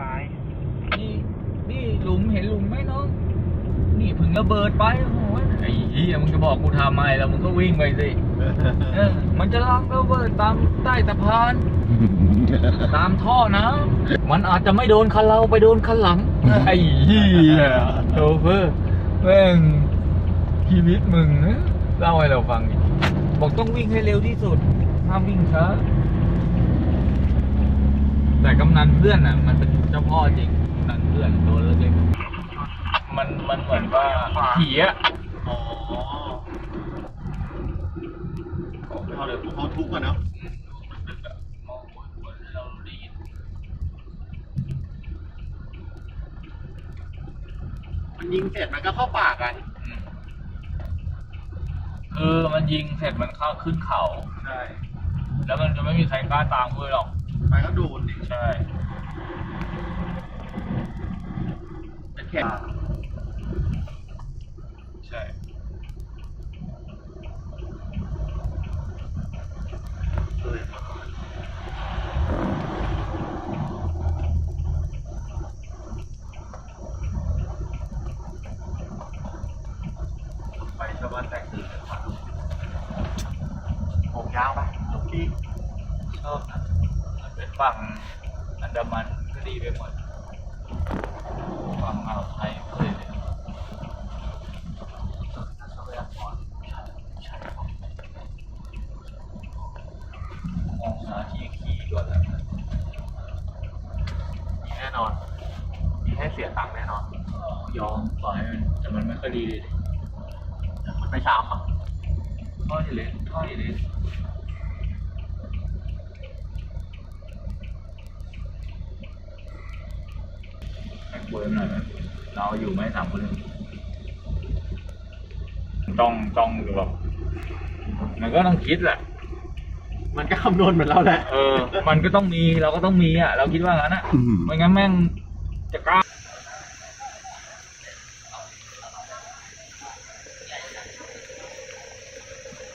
ตาย นี่นี่หลุมเห็นหลุมไหมน้อง นี่เพึ่งระเบิดไปโอ้โหไอ้เหี้ยมึงจะบอกกูทำไมแล้วมึงก็วิ่งไปสิเออมันจะลักระเบิดตามใต้สะพาน ตามท่อนะมันอาจจะไม่โดนคันเราไปโดนคันหลัง ไอ้เหี้ยโชเฟอร์แม่งชีวิตมึงนะเล่าให้เราฟังดิบอกต้องวิ่งให้เร็วที่สุดห้ามวิ่งช้า แต่กำนันเพื่อนอะ มันเป็นเจ้าพ่อจริงกำนันเพื่อนตัวเล็กๆมันมันเหมือนว่าผีอะอ๋อเขาเดี๋ยวเขาทุกข์อะเนาะมองหัวเราได้ยินมันยิงเสร็จมันก็เข้าปากกันอืมเออมันยิงเสร็จมันเข้าขึ้นเขา ใช่ แล้วมันจะไม่มีใครกล้าตามด้วยหรอก ไปก็โดนดิ ใช่ เป็น แข็งใช่เลยไปชาวบ้านแตกตื่นกันครับผมยาวไปหลวงพี่ชอบนะมันเป็นฝั่งอันดามันก็ดีไปหมดฝั่งอ่าวไทยก็เลยเนี่ยทรัพยากรใช่ใช่ครับมองหาที่ขี่ก่อนนะ มีแน่นอน มีให้ เสียตังค์แน่นอนยอมปล่อยให้มันแต่มันไม่ค่อยดีเลยดิมันไม่ช้ำอะท่อที่เล็กท่อที่เล็กให้คุยหน่อยนะเราอยู่ไหมสามคนเลยจ้องจ้องดูแบบมันก็ต้องคิดแหละ มันก็คำนวณเหมือนเราแหละ เออ มันก็ต้องมี เราก็ต้องมีอะ เราคิดว่างั้นอะ ไม่งั้นแม่งจะกล้า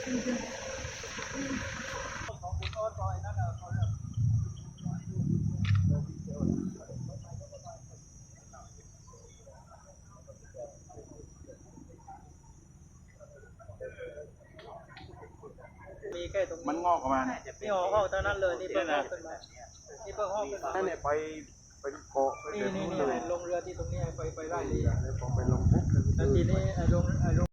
มีแค่ตรงมันนี้งอกออกมาเนี่ยนี่ออกห้องเท่านั้นเลยนี่เพิ่งห้องขึ้นมานี่เพิ่งห้องขึ้นมานั่นเนี่ยไปเป็นเกาะไปนี่เป็นนี่นู่นนี่เลยลงเรือที่ตรงนี้ไปไปไล่เรือพอไปลงปุ๊บแล้วทีนี้ไอ้ลงไอ้ลง